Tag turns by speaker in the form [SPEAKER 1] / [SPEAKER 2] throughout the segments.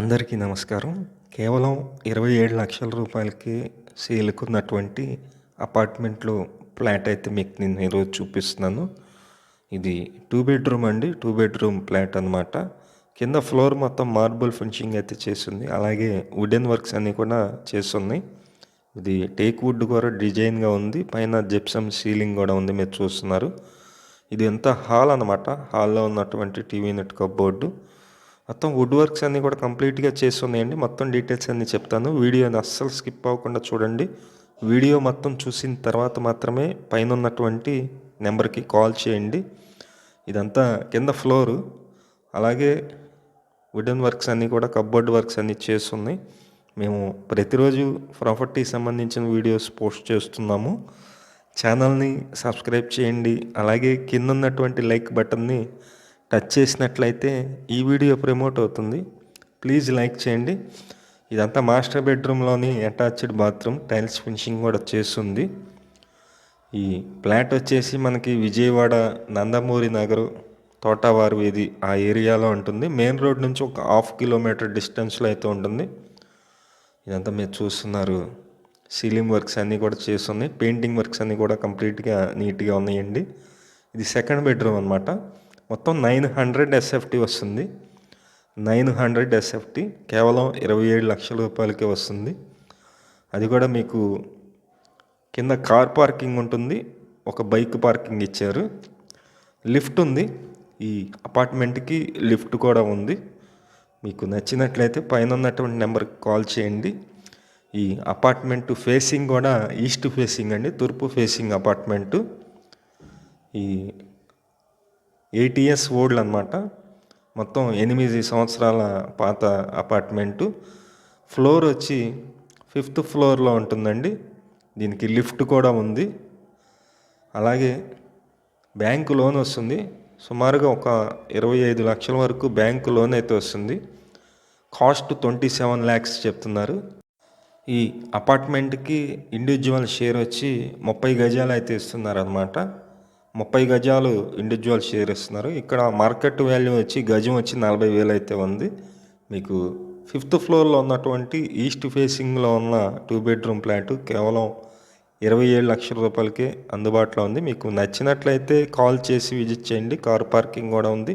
[SPEAKER 1] అందరికీ నమస్కారం. కేవలం ఇరవై ఏడు లక్షల రూపాయలకి సేల్కున్నటువంటి అపార్ట్మెంట్లో ఫ్లాట్ అయితే మీకు నేను ఈరోజు చూపిస్తున్నాను. ఇది టూ బెడ్రూమ్ అండి. టూ బెడ్రూమ్ ఫ్లాట్ అనమాట కింద ఫ్లోర్ మొత్తం మార్బుల్ ఫినిషింగ్ అయితే చేసింది అలాగే వుడెన్ వర్క్స్ అన్నీ కూడా చేస్తున్నాయి. ఇది టేక్ వుడ్ కూడా డిజైన్గా ఉంది. పైన జిప్సమ్ సీలింగ్ కూడా ఉంది. మీరు చూస్తున్నారు. ఇది ఎంత హాల్ అనమాట హాల్లో ఉన్నటువంటి టీవీ నెట్ కబోర్డు మొత్తం వుడ్ వర్క్స్ అన్నీ కూడా కంప్లీట్గా చేసి ఉన్నాయండి మొత్తం డీటెయిల్స్ అన్నీ చెప్తాను. వీడియోని అస్సలు స్కిప్ అవ్వకుండా చూడండి. వీడియో మొత్తం చూసిన తర్వాత మాత్రమే పైన ఉన్నటువంటి నెంబర్కి కాల్ చేయండి. ఇదంతా కింద ఫ్లోరు. అలాగే వుడెన్ వర్క్స్ అన్నీ కూడా కబ్బోర్డ్ వర్క్స్ అన్నీ చేస్తున్నాయి. మేము ప్రతిరోజు ప్రాపర్టీ సంబంధించిన వీడియోస్ పోస్ట్ చేస్తున్నాము. ఛానల్ని సబ్స్క్రైబ్ చేయండి. అలాగే కింద ఉన్నటువంటి లైక్ బటన్ని టచ్ చేసినట్లయితే ఈ వీడియో ప్రమోట్ అవుతుంది. ప్లీజ్ లైక్ చేయండి. ఇదంతా మాస్టర్ బెడ్రూమ్లోని అటాచ్డ్ బాత్రూమ్ టైల్స్ ఫినిషింగ్ కూడా చేస్తుంది. ఈ ఫ్లాట్ వచ్చేసి మనకి విజయవాడ నందమూరి నగరు తోటవారు వీధి ఆ ఏరియాలో ఉంటుంది. మెయిన్ రోడ్ నుంచి ఒక హాఫ్ కిలోమీటర్ డిస్టెన్స్లో అయితే ఉంటుంది. ఇదంతా మీరు చూస్తున్నారు. సీలింగ్ వర్క్స్ అన్నీ కూడా చేస్తున్నాయి పెయింటింగ్ వర్క్స్ అన్నీ కూడా కంప్లీట్గా నీట్గా ఉన్నాయండి. ఇది సెకండ్ బెడ్రూమ్ అనమాట మొత్తం నైన్ హండ్రెడ్ ఎస్ఎఫ్టీ వస్తుంది. నైన్ హండ్రెడ్ ఎస్ఎఫ్టీ కేవలం ఇరవై ఏడు లక్షల రూపాయలకే వస్తుంది. అది కూడా మీకు కింద కార్ పార్కింగ్ ఉంటుంది. ఒక బైక్ పార్కింగ్ ఇచ్చారు. లిఫ్ట్ ఉంది. ఈ అపార్ట్మెంట్కి లిఫ్ట్ కూడా ఉంది. మీకు నచ్చినట్లయితే పైన ఉన్నటువంటి నెంబర్కి కాల్ చేయండి. ఈ అపార్ట్మెంట్ ఫేసింగ్ కూడా ఈస్ట్ ఫేసింగ్ అండి. తూర్పు ఫేసింగ్ అపార్ట్మెంటు. ఈ ఎయిట్ ఇయర్స్ ఓల్డ్ అనమాట మొత్తం ఎనిమిది సంవత్సరాల పాత అపార్ట్మెంటు. ఫ్లోర్ వచ్చి ఫిఫ్త్ ఫ్లోర్లో ఉంటుందండి. దీనికి లిఫ్ట్ కూడా ఉంది. అలాగే బ్యాంకు లోన్ వస్తుంది. సుమారుగా ఒక ఇరవై ఐదు లక్షల వరకు బ్యాంకు లోన్ అయితే వస్తుంది. కాస్ట్ ట్వంటీ సెవెన్ ల్యాక్స్ చెప్తున్నారు. ఈ అపార్ట్మెంట్కి ఇండివిజువల్ షేర్ వచ్చి ముప్పై గజాలు అయితే ఇస్తున్నారు అనమాట ముప్పై గజాలు ఇండివిజువల్ షేర్ ఇస్తున్నారు. ఇక్కడ మార్కెట్ వాల్యూ వచ్చి గజం వచ్చి నలభై వేలు అయితే ఉంది. మీకు ఫిఫ్త్ ఫ్లోర్లో ఉన్నటువంటి ఈస్ట్ ఫేసింగ్లో ఉన్న టూ బెడ్రూమ్ ఫ్లాట్ కేవలం ఇరవై ఏడు లక్షల రూపాయలకే అందుబాటులో ఉంది. మీకు నచ్చినట్లయితే కాల్ చేసి విజిట్ చేయండి. కార్ పార్కింగ్ కూడా ఉంది.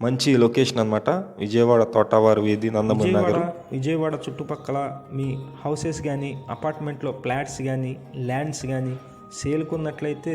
[SPEAKER 1] మంచి లొకేషన్ అనమాట విజయవాడ తోటవారి వీధి నందమూరి నగర్.
[SPEAKER 2] విజయవాడ చుట్టుపక్కల మీ హౌసెస్ కానీ అపార్ట్మెంట్లో ఫ్లాట్స్ కానీ ల్యాండ్స్ కానీ సేల్కున్నట్లయితే